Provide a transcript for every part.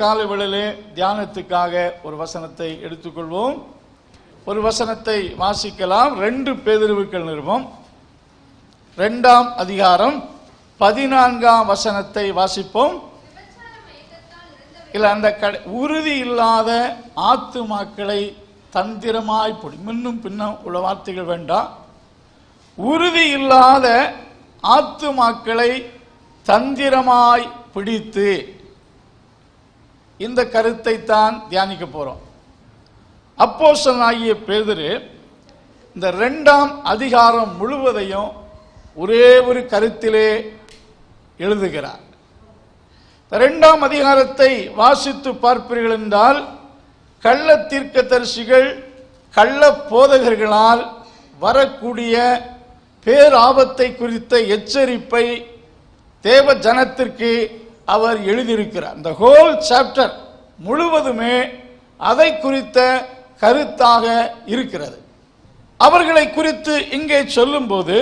காலை வேளையிலே தியானத்துக்காக ஒரு வசனத்தை எடுத்துக்கொள்வோம். ஒரு வசனத்தை வாசிக்கலாம். ரெண்டு பேதிருவுக்கள் நிறுவம் ரெண்டாம் அதிகாரம் பதினான்காம் வசனத்தை வாசிப்போம். இல்லை அந்த கடை உறுதி இல்லாத ஆத்துமாக்களை தந்திரமாய் பிடி முன்னும் பின்னும் உள்ள வார்த்தைகள் வேண்டாம் உறுதி இல்லாத ஆத்துமாக்களை தந்திரமாய் பிடித்து இந்த கருத்தை தான் தியானிக்க போறோம். ஆகிய பேதரு இந்த ரெண்டாம் அதிகாரம் முழுவதையும் ஒரே ஒரு கருத்திலே எழுதுகிறார். ரெண்டாம் அதிகாரத்தை வாசித்து பார்ப்பீர்கள் என்றால் கள்ள தீர்க்கதரிசிகள் கள்ள போதகர்களால் வரக்கூடிய பேராபத்தை குறித்த எச்சரிப்பை தேவ ஜனத்திற்கு அவர் எழுதியிருக்கிறார். இந்த ஹோல் சாப்டர் முழுவதுமே அதை குறித்த கருத்தாக இருக்கிறது. அவர்களை குறித்து இங்கே சொல்லும்போது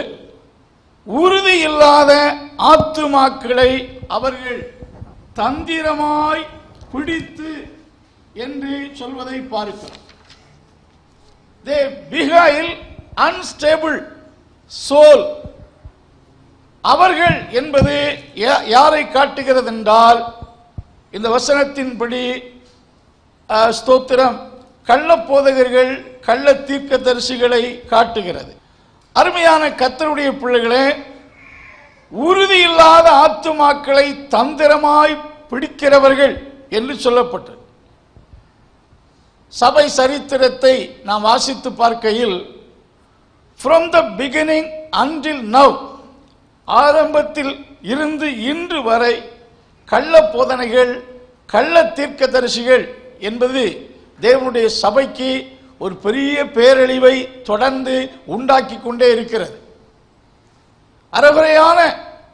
உறுதி இல்லாத ஆத்துமாக்களை அவர்கள் தந்திரமாய் பிடித்து என்று சொல்வதை பார்க்கிறோம். தே பிகைல் அன்ஸ்டேபிள் சோல் அவர்கள் என்பது யா- யாரை காட்டுகிறது என்றால் இந்த வசனத்தின்படி ஸ்தோத்திரம் கள்ள போதகர்கள் கள்ள தீர்க்க தரிசிகளை காட்டுகிறது. அருமையான கத்தருடைய பிள்ளைகளே உறுதி இல்லாத ஆத்துமாக்களை தந்திரமாய் பிடிக்கிறவர்கள் என்று சொல்லப்பட்டது. சபை சரித்திரத்தை நாம் வாசித்து பார்க்கையில் from the beginning until now ஆரம்பத்தில் இருந்து இன்று வரை கள்ள போதனைகள் கள்ள தீர்க்கதரிசிகள் என்பது தேவனுடைய சபைக்கு ஒரு பெரிய பேரழிவை தொடர்ந்து உண்டாக்கி கொண்டே இருக்கிறது. அறகுறையான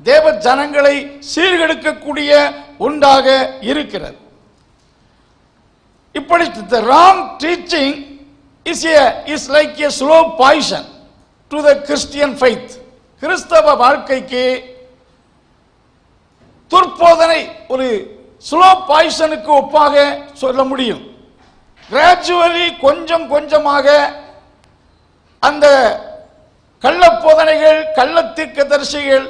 தேவ ஜனங்களை சீர்கெடுக்கக்கூடிய ஒன்றாக இருக்கிறது. இப்படி the wrong teaching is a is like a slow poison to the Christian faith கிறிஸ்தவ வாழ்க்கைக்கு துர்போதனை ஒரு ஸ்லோ பாய்சனுக்கு ஒப்பாக சொல்ல முடியும். கிராஜுவலி கொஞ்சம் கொஞ்சமாக அந்த கள்ளப்போதனைகள் கள்ள தீர்க்கதரிசிகள்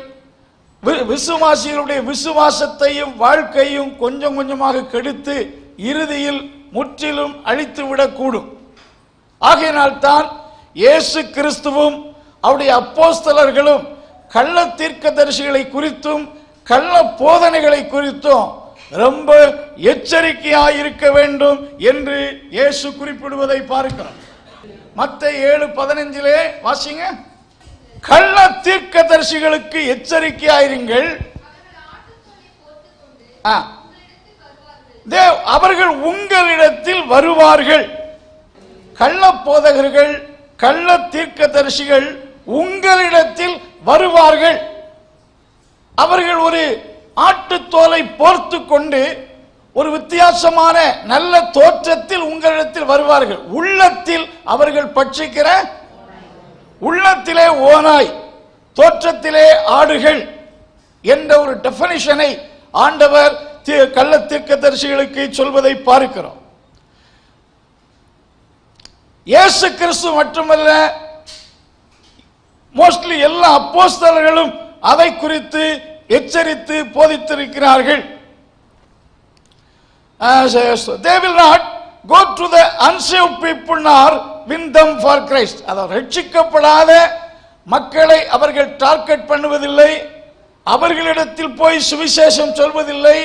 வி- விசுவாசிகளுடைய விசுவாசத்தையும் வாழ்க்கையும் கொஞ்சம் கொஞ்சமாக கெடுத்து இறுதியில் முற்றிலும் அழித்து விடக்கூடும் ஆகையினால் தான் இயேசு கிறிஸ்துவும் அவருடைய அப்போஸ்தலர்களும் கள்ள தீர்க்க தரிசிகளை குறித்தும் கள்ள போதனைகளை குறித்தும் ரொம்ப எச்சரிக்கையாக இருக்க வேண்டும் என்று இயேசு குறிப்பிடுவதை பார்க்கிறோம். மத்த ஏழு பதினஞ்சிலே வாசிங்க. கள்ள தீர்க்க தரிசிகளுக்கு எச்சரிக்கையாயிருங்கள் ஆ. தேவ் அவர்கள் உங்களிடத்தில் வருவார்கள். கள்ள போதகர்கள் கள்ள தீர்க்க தரிசிகள் உங்களிடத்தில் வருவார்கள். அவர்கள் ஒரு ஆட்டுத்தோலை போர்த்து கொண்டு ஒரு வித்தியாசமான நல்ல தோற்றத்தில் உங்களிடத்தில் வருவார்கள். உள்ளத்தில் அவர்கள் பட்சிக்கிற உள்ளத்திலே ஓனாய் தோற்றத்திலே ஆடுகள் என்ற ஒரு டெபனிஷனை ஆண்டவர் தி- கள்ள தீர்க்கதரிசிகளுக்கு சொல்வதை பார்க்கிறோம். இயேசு கிறிஸ்து மட்டுமல்ல மோஸ்ட்லி எல்லா அப்போஸ்தலர்களும் அதை குறித்து எச்சரித்து போதித்திருக்கிறார்கள். They will not go to the unsaved people are win them for Christ அதாவது ரட்சிக்கப்படாத மக்களை அவர்கள் டார்கெட் பண்ணுவதில்லை. அவர்களிடத்தில் போய் சுவிசேஷம் சொல்வதில்லை.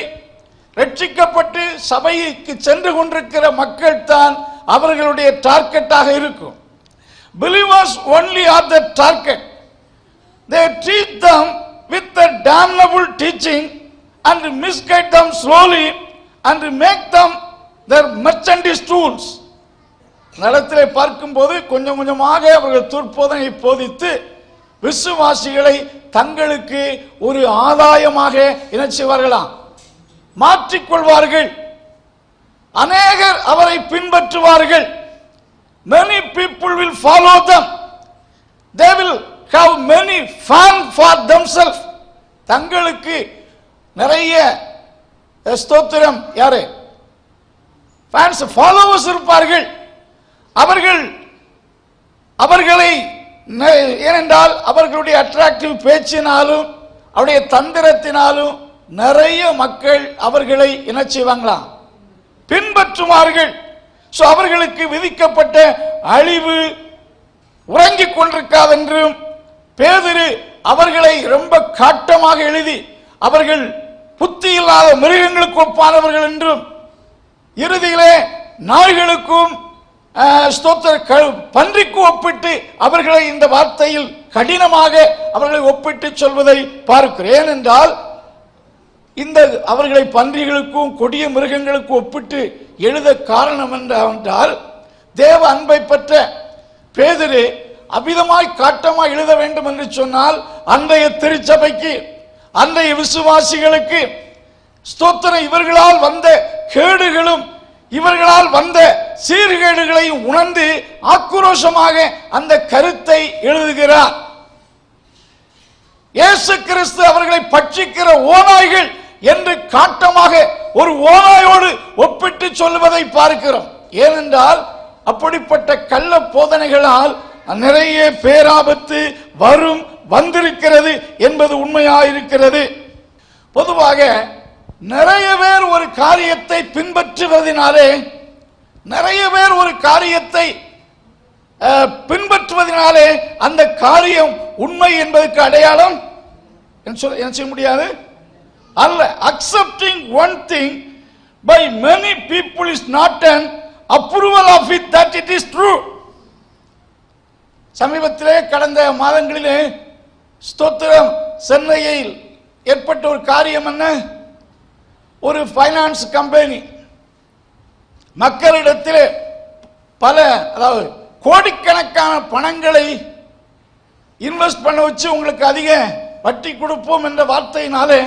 ரட்சிக்கப்பட்டு சபைக்கு சென்று கொண்டிருக்கிற மக்கள் தான் அவர்களுடைய டார்கெட்டாக இருக்கும். Believers only are the target they treat them with the damnable teaching and misguide them slowly and make them their merchandise tools நலத்திலே பார்க்கும்போது கொஞ்சம் கொஞ்சமாக அவர்கள் துர்போதனை போதித்து விசுவாசிகளை தங்களுக்கு ஒரு ஆதாயமாக என்ன செய்வார்களாம் மாற்றிக்கொள்வார்கள் அநேகர் அவரை பின்பற்றுவார்கள் many people will follow them. They will have many fan for themselves. தங்களுக்கு நிறைய ஸ்தோத்திரம். யாரு? ஃபேன்ஸ் ஃபாலோவர்ஸ் இருப்பார்கள். அவர்கள் அவர்களை ஏனென்றால் அவர்களுடைய அட்ராக்டிவ் பேச்சினாலும் அவருடைய தந்திரத்தினாலும் நிறைய மக்கள் அவர்களை என்ன செய்வாங்களாம். பின்பற்றுவார்கள். அவர்களுக்கு விதிக்கப்பட்ட அழிவு உறங்கிக் கொண்டிருக்காதென்றும் பேதிரு அவர்களை ரொம்ப காட்டமாக எழுதி அவர்கள் புத்தி இல்லாத மிருகங்களுக்கு ஒப்பானவர்கள் என்றும் இறுதியிலே நாய்களுக்கும் அஹ், க- பன்றிக்கு ஒப்பிட்டு அவர்களை இந்த வார்த்தையில் கடினமாக அவர்களை ஒப்பிட்டு சொல்வதை பார்க்கிறேன் என்றால் இந்த அவர்களை பன்றிகளுக்கும் கொடிய மிருகங்களுக்கும் ஒப்பிட்டு எழுத காரணம் என்றால் தேவ அன்பை பெற்ற பேதிரு அபிதமாய் காட்டமாய் எழுத வேண்டும் என்று சொன்னால் அன்றைய திருச்சபைக்கு அன்றைய விசுவாசிகளுக்கு ஸ்தோத்திரம் இவர்களால் வந்த கேடுகளும் இவர்களால் வந்த சீர்கேடுகளையும் உணர்ந்து ஆக்ரோஷமாக அந்த கருத்தை எழுதுகிறார். இயேசு கிறிஸ்து அவர்களை பட்சிக்கிற ஓநாய்கள் என்று காட்டமாக ஒரு ஓநாயோடு ஒப்பிட்டு சொல்லுவதை பார்க்கிறோம். ஏனென்றால் அப்படிப்பட்ட கள்ள போதனைகளால் நிறைய பேராபத்து வரும் வந்திருக்கிறது என்பது உண்மையாயிருக்கிறது. பொதுவாக நிறைய பேர் ஒரு காரியத்தை பின்பற்றுவதனாலே நிறைய பேர் ஒரு காரியத்தை பின்பற்றுவதனாலே அந்த காரியம் உண்மை என்பதற்கு அடையாளம்? என்ன சொல்ல என்ன செய்ய முடியாது? அல்ல. Accepting one thing by many people is not an approval of it that it is true சமீபத்திலே கடந்த மாதங்களிலே ஸ்தோத்திரம் சென்னையில் ஏற்பட்ட ஒரு காரியம் என்ன? ஒரு ஃபைனான்ஸ் கம்பெனி மக்களிடத்தில் பல அதாவது கோடிக்கணக்கான பணங்களை இன்வெஸ்ட் பண்ண வச்சு உங்களுக்கு அதிக வட்டி கொடுப்போம் என்ற வார்த்தையினாலே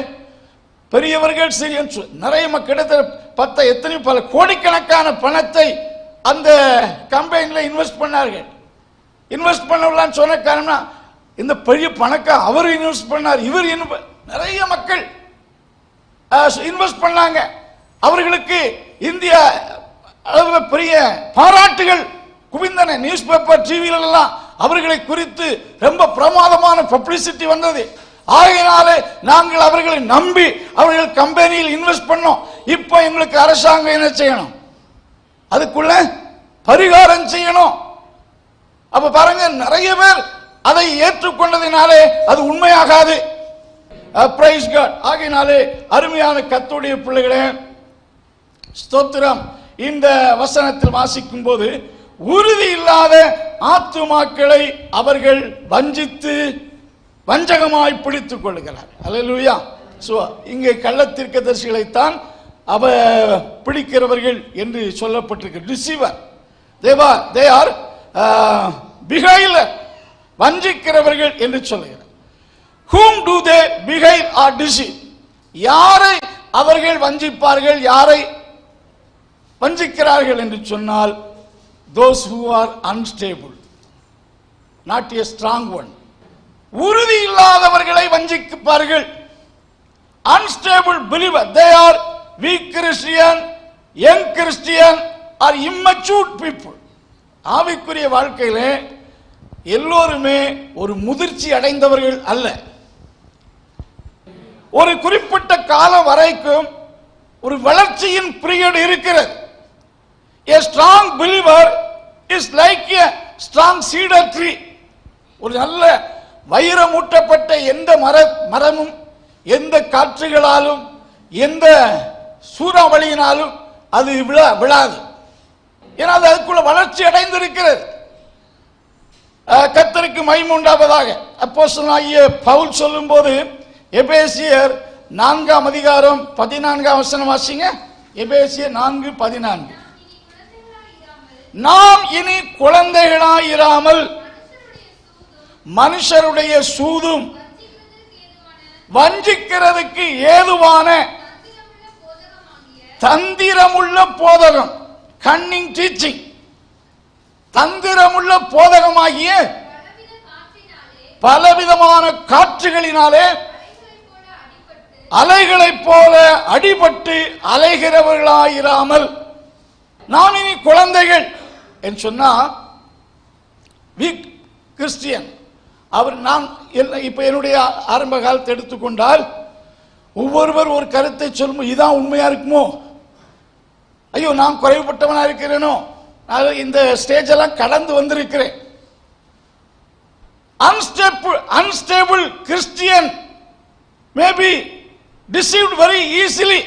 பெரியவர்கள் சிறிய நிறைய மக்களிடத்தில் பத்த எத்தனை பல கோடிக்கணக்கான பணத்தை அந்த கம்பெனியில் இன்வெஸ்ட் பண்ணார்கள். இன்வெஸ்ட் பண்ணலாம்னு சொன்ன காரணம்னா இந்த பெரிய பணக்கா அவர் இன்வெஸ்ட் பண்ணார் இவர் நிறைய மக்கள் இன்வெஸ்ட் பண்ணாங்க. அவர்களுக்கு இந்திய அளவில் பெரிய பாராட்டுகள் குவிந்தன. நியூஸ் பேப்பர் டிவியிலெல்லாம் அவர்களை குறித்து ரொம்ப பிரமாதமான பப்ளிசிட்டி வந்தது. ஆகையினாலே நாங்கள் அவர்களை நம்பி அவர்கள் கம்பெனியில் இன்வெஸ்ட் பண்ணோம். இப்போ எங்களுக்கு அரசாங்கம் என்ன செய்யணும்? அதுக்குள்ள பரிகாரம் செய்யணும். அப்ப பாருங்க நிறைய பேர் அதை ஏற்றுக்கொண்டதினாலே அது உண்மையாகாது. பிரைஸ் காட் ஆகையினாலே அருமையான கத்துடைய பிள்ளைகளே ஸ்தோத்திரம். இந்த வசனத்தில் வாசிக்கும் போது உறுதி இல்லாத ஆத்துமாக்களை அவர்கள் வஞ்சித்து வஞ்சகமாய் பிடித்துக் கொள்கிறார். அலலுயா ஸோ இங்கே கள்ளத்தீர்க்கதரிசிகளைத்தான் அவ பிடிக்கிறவர்கள் என்று சொல்லப்பட்டிருக்க. ரிசீவர் தேவா தே ஆர் பிகைலர் வஞ்சிக்கிறவர்கள் என்று சொல்லுகிறார். Whom do they beguile are DC யாரை அவர்கள் வஞ்சிப்பார்கள் யாரை வஞ்சிக்கிறார்கள் என்று சொன்னால் those who are unstable not a strong one உறுதி இல்லாதவர்களை வஞ்சிக்குப்பார்கள் unstable believer they are weak Christian young Christian are immature people ஆவிக்குரிய வாழ்க்கையில் எல்லோருமே ஒரு முதிர்ச்சி அடைந்தவர்கள் அல்ல ஒரு குறிப்பிட்ட காலம் வரைக்கும் ஒரு வளர்ச்சியின் பீரியட் இருக்கிறது a strong believer is like a strong cedar tree ஒரு நல்ல வைரமூட்டப்பட்ட எந்த மர மரமும் எந்த காற்றுகளாலும் எந்த சூறாவளியினாலும் அது விழா விழாது. ஏன்னா அது அதுக்குள்ள வளர்ச்சி அடைந்திருக்கிறது. கத்தருக்கு கர்த்தருக்கு அப்போ உண்டாவதாக. அப்போஸ்தலனாகிய பவுல் சொல்லும்போது எபேசியர் நான்காம் அதிகாரம் பதினான்காம் வசனம் வாசிங்க. எபேசியர் நான்கு பதினான்கு. நாம் இனி குழந்தைகளாயிராமல் மனுஷருடைய சூதும் வஞ்சிக்கிறதுக்கு ஏதுவான தந்திரமுள்ள போதகம் கன்னிங் டீச்சிங் தந்திரமுள்ள போதகமாகிய பலவிதமான காற்றுகளினாலே அலைகளைப் போல அடிபட்டு அலைகிறவர்களாயிராமல் நாம் இனி குழந்தைகள் என்று சொன்னா வி கிறிஸ்டியன் அவர் நான் என்ன- இப்ப என்னுடைய ஆரம்ப காலத்தை எடுத்துக்கொண்டால் ஒவ்வொருவர் ஒரு கருத்தை சொல்லும் இதான் உண்மையா இருக்குமோ? ஐயோ நான் குறைவுபட்டவனா இருக்கிறேனோ? நான் இந்த ஸ்டேஜ் எல்லாம் கடந்து வந்திருக்கிறேன். Unstable unstable Christian maybe deceived very easily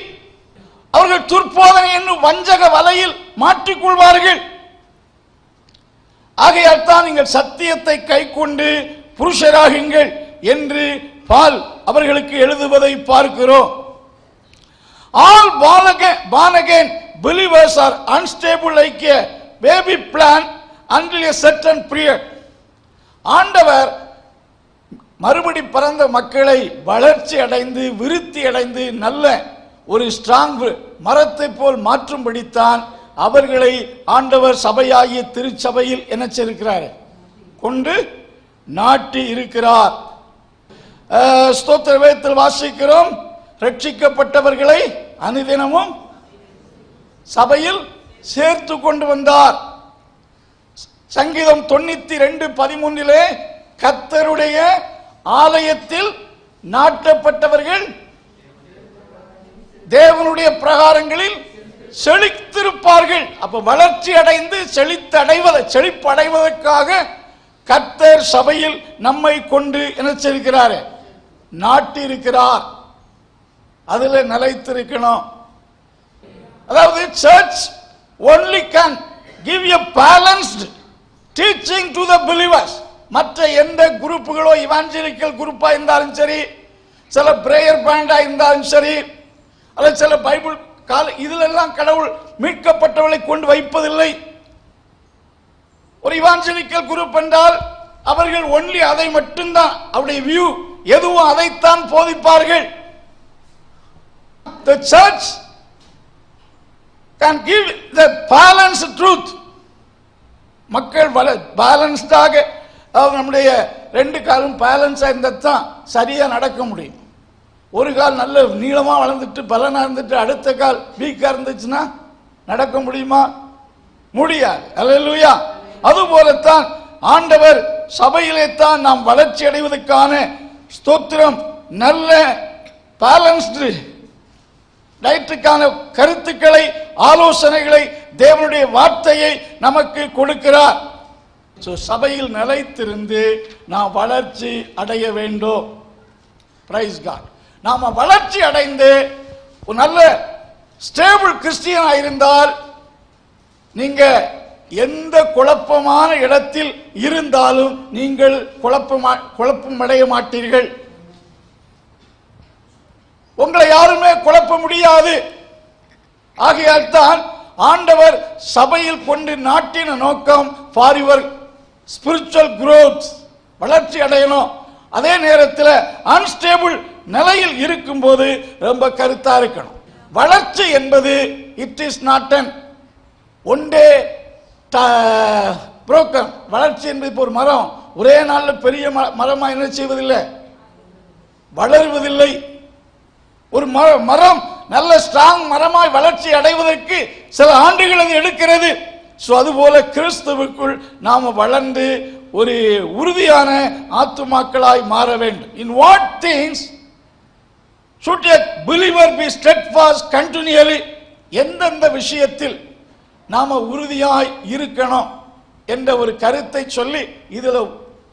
அவர்கள் துர்போதனை என்னும் வஞ்சக வலையில் மாற்றிக்கொள்வார்கள் ஆகையால் தான் நீங்கள் சத்தியத்தை கை கொண்டு புருஷராகுங்கள் என்று பால் அவர்களுக்கு எழுதுவதை பார்க்கிறோம். All born again believers are unstable like a baby plant until set and period ஆண்டவர் மறுபடி பிறந்த மக்களை வளர்ச்சி அடைந்து விருத்தி அடைந்து நல்ல ஒரு ஸ்ட்ராங் மரத்தை போல் மாற்றும்படித்தான் அவர்களை ஆண்டவர் சபையாகிய திருச்சபையில் என்ன செய்திருக்கிறார் கொண்டு நாட்டி இருக்கிறார். அஹ், ஸ்தோத்திர வேதத்தில் வாசிக்கிறோம். ரட்சிக்கப்பட்டவர்களை அனுதினமும் சபையில் சேர்த்து கொண்டு வந்தார். சங்கீதம் தொண்ணூத்தி ரெண்டு பதிமூன்றிலே கத்தருடைய ஆலயத்தில் நாட்டப்பட்டவர்கள் தேவனுடைய பிரகாரங்களில் செழித்திருப்பார்கள். அப்ப வளர்ச்சி அடைந்து செழித்து அடைவதை செழிப்படைவதற்காக கர்த்தர் சபையில் நம்மை கொண்டு என்ன நாட்டிருக்கிறார். அதில் நிலைத்திருக்கணும். அதாவது church only can give a balanced teaching to the believers மற்ற எந்த குரூப்புகளோ இவாஞ்சலிக்கல் குரூப்பா இருந்தாலும் சரி சில பிரேயர் பேண்டா இருந்தாலும் சரி அல்லது சில பைபிள் கால இதுல எல்லாம் கடவுள் மீட்கப்பட்டவர்களை கொண்டு வைப்பதில்லை. ஒரு இவாஞ்சலிக்கல் குரூப் என்றால் அவர்கள் ஒன்லி அதை மட்டும்தான் அவருடைய வியூ எதுவும் அதைத்தான் போதிப்பார்கள். The church can give the balanced truth. மக்கள் வள பேலன்ஸ்டாக அதாவது நம்முடைய ரெண்டு காலும் பேலன்ஸாக இருந்தால் தான் சரியாக நடக்க முடியும். ஒரு கால் நல்ல நீளமாக வளர்ந்துட்டு பலனாக இருந்துட்டு அடுத்த கால் வீக்காக இருந்துச்சுன்னா நடக்க முடியுமா? முடியாது. அல்லேலூயா அதுபோலத்தான் ஆண்டவர் சபையிலே தான் நாம் வளர்ச்சி அடைவதற்கான ஸ்தோத்திரம் நல்ல பேலன்ஸ்டு டயட்டுக்கான கருத்துக்களை ஆலோசனைகளை தேவனுடைய வார்த்தையை நமக்கு கொடுக்கிறார். ஸோ சபையில் நிலைத்திருந்து நாம் வளர்ச்சி அடைய வேண்டும். பிரைஸ் காட் நாம வளர்ச்சி அடைந்து ஒரு நல்ல ஸ்டேபிள் கிறிஸ்டியனாக இருந்தால் நீங்கள் எந்த குழப்பமான இடத்தில் இருந்தாலும் நீங்கள் குழப்பமா குழப்பம் அடைய மாட்டீர்கள். உங்களை யாருமே குழப்ப முடியாது. ஆகையால் தான் ஆண்டவர் சபையில் கொண்டு நாட்டின நோக்கம் ஃபார் யுவர் ஸ்பிரிச்சுவல் குரோத் வளர்ச்சி அடையணும். அதே நேரத்தில் அன்ஸ்டேபிள் நிலையில் இருக்கும்போது ரொம்ப கருத்தா இருக்கணும். வளர்ச்சி என்பது it is not an one day broken வளர்ச்சி என்பது இப்போ ஒரு மரம். ஒரே நாளில் பெரிய ம- மரமா என்ன செய்வதில்லை? வளருவதில்லை. ஒரு மர- மரம் நல்ல ஸ்ட்ராங் மரமாய் வளர்ச்சி அடைவதற்கு சில ஆண்டுகள் அது எடுக்கிறது. ஸோ அதுபோல கிறிஸ்துவுக்குள் நாம் வளர்ந்து ஒரு உறுதியான ஆத்துமாக்களாய் மாற வேண்டும். In what things should a believer be steadfast continually? எந்தெந்த விஷயத்தில்? நாம உறுதியாய் இருக்கணும் என்ற ஒரு கருத்தை சொல்லி இதுல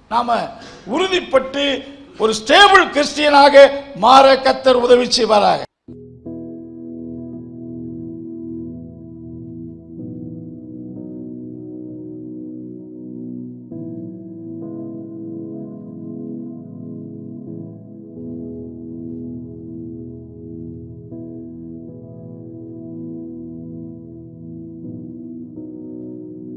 நாம உறுதிப்பட்டு ஒரு ஸ்டேபிள் கிறிஸ்டியனாக மாற கத்தர் உதவி செய்வாராக.